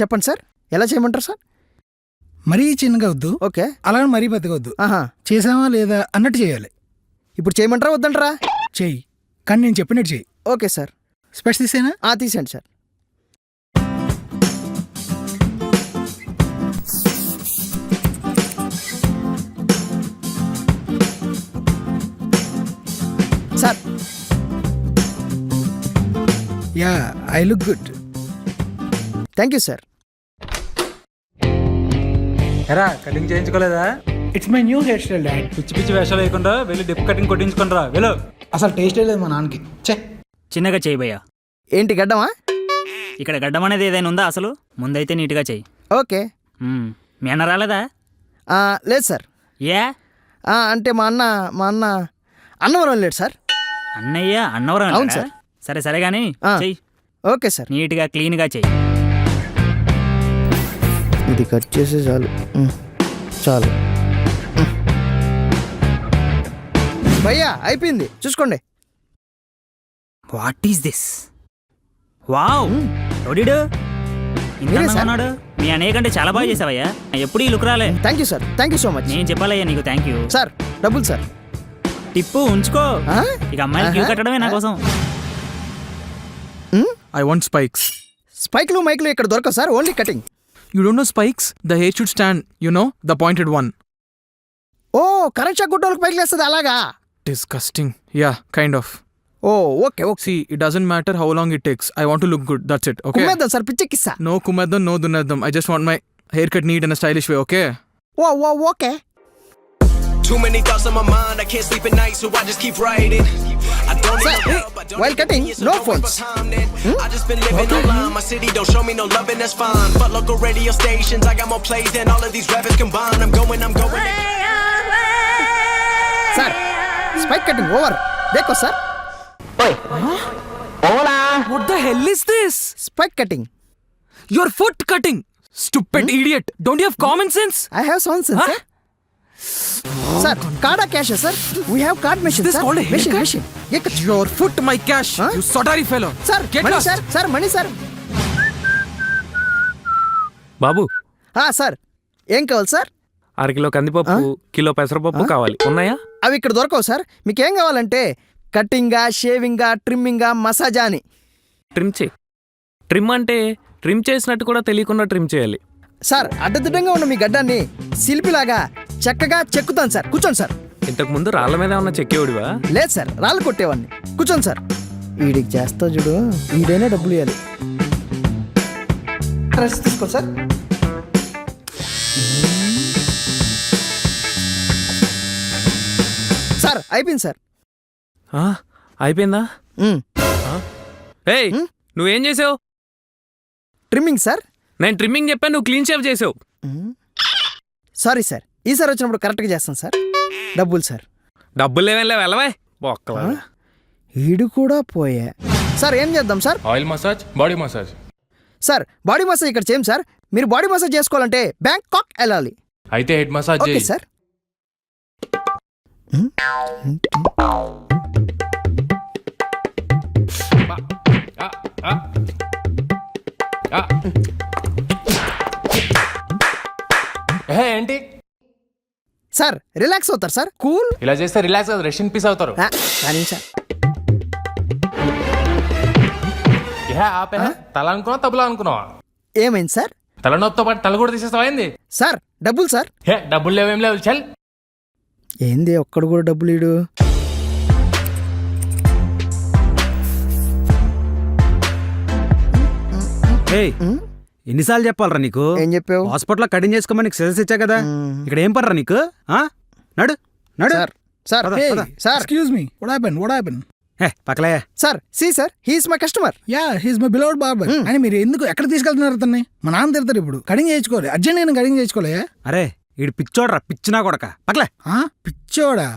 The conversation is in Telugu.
చెప్పండి సార్. ఎలా చేయమంటారు సార్? మరీ చిన్నగా వద్దు. ఓకే. అలాగే మరీ పెద్దగా వద్దు. ఆహా. చేసావా లేదా అన్నట్టు చేయాలి. ఇప్పుడు చేయమంటారా వద్దంటారా? చెయ్యి. కానీ నేను చెప్పినట్టు చెయ్యి. Okay sir. స్పెట్స్ తీసేనా? ఆ తీసేయండి sir. Sir. Yeah I look good. Thank you sir ఎరా cutting చేయించుకోలేదా? It's my new hair style dad పిచ్చి పిచ్చి వేషాలు వేయకుండా వెళ్ళి డిప్ కటింగ్ కొట్టించుకొని రా వెళ్ళు. అసలు టేస్ట్ లేదు మా నాన్నకి. చే చిన్నగా చేయి భయ్యా. ఏంటి గడ్డమా? ఇక్కడ గడ్డం అనేది ఏదైనా ఉందా అసలు? ముందైతే నీట్గా చెయ్యి ఓకే. మ్మ్. మీ అన్న రాలేదా? ఆ, లేదు సార్ ఏ? ఆ, అంటే మా అన్న మా అన్న అన్నవరం లేడు సార్ అన్నయ్య అన్నవరం అవును వెళ్ళాడా? సార్. సరే సరే కానీ ఆ. చెయ్యి. ఓకే సార్ నీట్గా క్లీన్గా చెయ్యి. ఇది కట్ చేసి చాలు. ఉమ్, చాలు. భయ్యా అయిపోయింది. చూసుకోండి. What is this? వావ్! ఎవడీడు. ఉన్నాడు మీ అన్నయ్య కంటే చాలా బాగా చేసావయ్యా. ఎప్పుడు ఈ లుక్ రాలే. Thank you sir thank you so much నేను చెప్పాలయ్యా నీకు థ్యాంక్ యూ సార్ డబ్బులు సార్ టిప్పు ఉంచుకో? ఇక అమ్మాయిలు క్యూ. కట్టడమే నా కోసం. I want spikes. స్పైక్లు మైక్లు ఇక్కడ దొరకవు sir only cutting You don't know spikes? The hair should stand, you know, the pointed one. ఓ కరెంట్ షాక్ గుడ్డోళ్ళకి పైకి లేస్తుంది అలాగా Disgusting. Yeah, kind of. Oh okay okay See, it doesn't matter how long it takes. I want to look good. That's it. Okay. కుమ్మేద్దాం సార్ పిచ్చెక్కిస్తా No kumadam, no dunaddam. I just want my haircut neat in a stylish way. Okay. Oh oh okay Too many thoughts on my mind, I can't sleep at night, so I just keep writing. I don't need help, I don't while cutting, no phones. Hmm? I just been living okay. online. My city don't show me no loving, that's fine. But local radio stations, I got more plays than all of these rappers combined. I'm going, I'm going. Sir, spike cutting over. Dekho, sir. Oi. Huh? Hola. What the hell is this? Spike cutting. Your foot cutting. Stupid hmm? idiot. Don't you have common sense? I have common sense, huh? sir. Sir కార్డా cash sir we have card machine called a machine? Machine Your foot, my cash. Huh? You sotari fellow. Sir lost. Sir sir money sir Babu. Sir ఏం కావాలి సార్ అరకిలో కందిపప్పు కిలో పెసరపప్పు కావాలి. ఉన్నాయా? అవి ఇక్కడ దొరకవు సార్ మీకు ఏం కావాలంటే కటింగా షేవింగా ట్రిమ్మింగా మసాజా అని. ట్రిమ్ చేయి ట్రిమ్ అంటే ట్రిమ్ చేసినట్టు కూడా తెలియకుండా ట్రిమ్ చేయాలి. సార్ అడ్డదిడ్డంగా ఉన్న మీ గడ్డాన్ని శిల్పిలాగా చక్కగా చెక్కుతాను సార్. కూర్చోండి సార్. ఇంతకు ముందు రాళ్ళ మీద ఉన్న చెక్కేవాడివా? లేదు సార్ రాళ్ళు కొట్టేవాడిని. కూర్చోండి సార్. వీడికి చేస్తా చూడు వీడైనా డబ్బులు ఇవ్వాలి డ్రెస్ తీసుకో సార్. సార్ అయిపోయింది సార్. ఆ, అయిపోయిందా? ఏయ్ నువ్వేం చేసావు? Trimming sir. నేను ట్రిమ్మింగ్ చెప్పాను నువ్వు క్లీన్ షేవ్ చేసావు. Sorry sir. ఈసారి వచ్చినప్పుడు కరెక్ట్గా చేస్తాను సార్. డబ్బులు సార్. డబ్బులు లేవే వెళ్ళవే. బొక్కలా ఈడు కూడా పోయా. సార్ ఏం చేద్దాం sir? Oil massage body massage. Sir body massage ఇక్కడ చేయం సార్. మీరు బాడీ మసాజ్ చేసుకోవాలంటే బ్యాంకాక్ వెళ్ళాలి. అయితే హెడ్ మసాజ్ ఓకే చేయి. సార్. ఏ, సార్ రిలాక్స్ అవుతారు సార్. కూల్. ఇలా చేస్తే రిలాక్స్ అవుతారు రెస్ట్ ఇన్ పీస్ అవుతారు. సార్. ఏ ఆపే తల అనుకున్నావా తబలా అనుకున్నావా? ఏమైంది సార్? తలనొప్పితో పాటు తల కూడా తీసేస్తావా ఏంది? సార్ డబ్బులు సార్. హే డబ్బులు లేవేం లేవు చల్. ఏంది ఒక్కడు కూడా డబ్బులు ఇడు. ఏయ్ ఎన్నిసార్లు చెప్పాలరా నీకు? ఏం చెప్పావు? హాస్పిటల్లో కటింగ్ చేసుకోమని నీకు సజెస్ట్ ఇచ్చా కదా? ఇక్కడ ఏం పడరా నీకు? ఆ? నడు నడు. Sir sir hey. Sir. Excuse me what happen what happen A పక్కలే. Sir see sir he's my customer. Yeah he's my beloved barber అని మీరు ఎందుకు ఎక్కడ తీసుకెళ్తున్నారు అతన్ని? మా నాన్న తిడతారు ఇప్పుడు. కటింగ్ చేయించుకోవాలి. అర్జెంట్ నేను కటింగ్ చేయించుకోలే అరే ఈడు పిచ్చోడ్రా పిచ్చినా కొడక. పక్కలే. పిచ్చోడా?